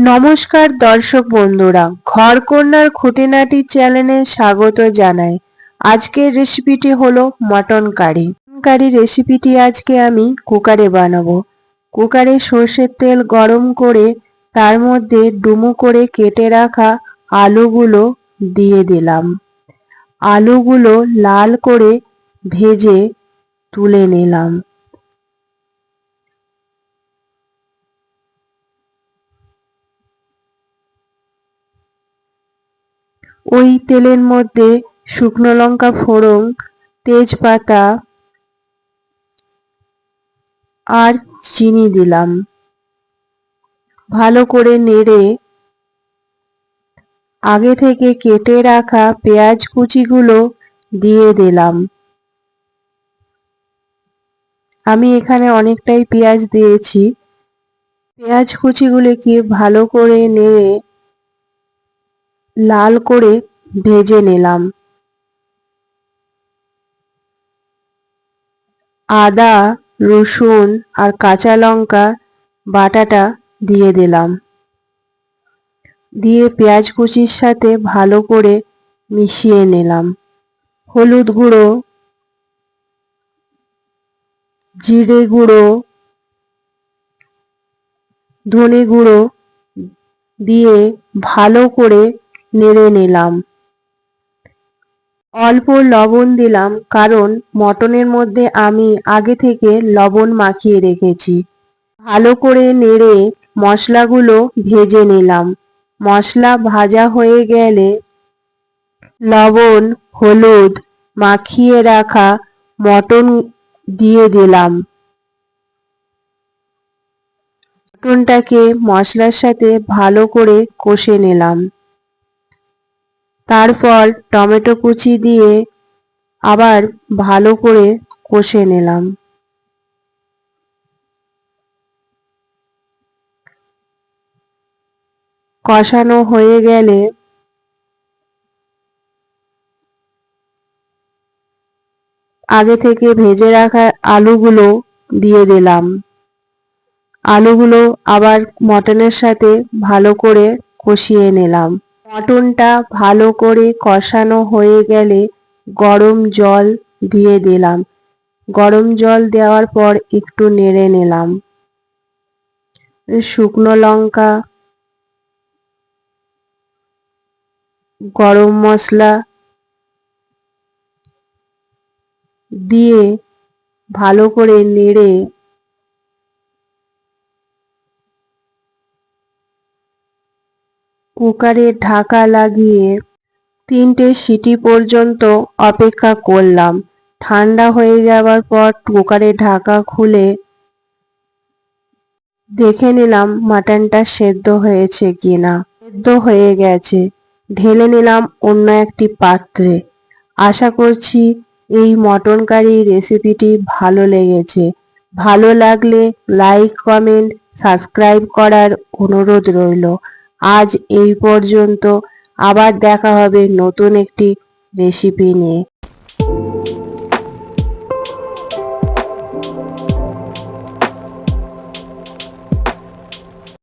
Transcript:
নমস্কার দর্শক বন্ধুরা, ঘরকন্যার খুঁটিনাটি চ্যানেলে স্বাগত জানাই। আজকের রেসিপিটি হলো মটন কারি। কারি রেসিপিটি আজকে আমি কুকারে বানাবো। কুকারে সর্ষের তেল গরম করে তার মধ্যে ডুমু করে কেটে রাখা আলুগুলো দিয়ে দিলাম। আলুগুলো লাল করে ভেজে তুলে নিলাম। ওই তেলের মধ্যে শুকনো লঙ্কা ফোড়ন, তেজপাতা আর চিনি দিলাম। ভালো করে নেড়ে আগে থেকে কেটে রাখা পেঁয়াজ কুচিগুলো দিয়ে দিলাম। আমি এখানে অনেকটাই পেঁয়াজ দিয়েছি। পেঁয়াজ কুচিগুলিকে ভালো করে নেড়ে লাল করে ভেজে নিলাম। আদা, রসুন আর কাঁচা লঙ্কা বাটাটা দিয়ে দিলাম। দিয়ে পেঁয়াজ কুচির সাথে ভালো করে মিশিয়ে নিলাম। হলুদ গুঁড়ো, জিরে গুঁড়ো, ধনে গুঁড়ো দিয়ে ভালো করে নেড়ে নিলাম। অল্প লবণ দিলাম, কারণ মটনের মধ্যে আমি আগে থেকে লবণ মাখিয়ে রেখেছি। ভালো করে নেড়ে মশলাগুলো ভেজে নিলাম। মশলা ভাজা হয়ে গেলে লবণ, হলুদ মাখিয়ে রাখা মটন দিয়ে দিলাম। মটনটাকে মশলার সাথে ভালো করে কষে নিলাম। তারপর টমেটো কুচি দিয়ে আবার ভালো করে কষে নিলাম। কষানো হয়ে গেলে আগে থেকে ভেজে রাখা আলুগুলো দিয়ে দিলাম। আলুগুলো আবার মটনের সাথে ভালো করে কষিয়ে নিলাম। মটনটা ভালো করে কষানো হয়ে গেলে গরম জল দিয়ে দিলাম। গরম জল দেওয়ার পর একটু নেড়ে নিলাম। শুকনো লঙ্কা, গরম মশলা দিয়ে ভালো করে নেড়ে কুকারের ঢাকা লাগিয়ে তিনটে সিটি পর্যন্ত অপেক্ষা করলাম। ঠান্ডা হয়ে যাওয়ার পর কুকারের ঢাকা খুলে দেখে নিলাম মাটনটা সেদ্ধ হয়েছে কিনা। সেদ্ধ হয়ে গেছে। ঢেলে নিলাম অন্য একটি পাত্রে। আশা করছি এই মটন কারি রেসিপিটি ভালো লেগেছে। ভালো লাগলে লাইক, কমেন্ট, সাবস্ক্রাইব করার অনুরোধ রইল। আজ এই পর্যন্ত আবার দেখা হবে নতুন একটি রেসিপি নিয়ে।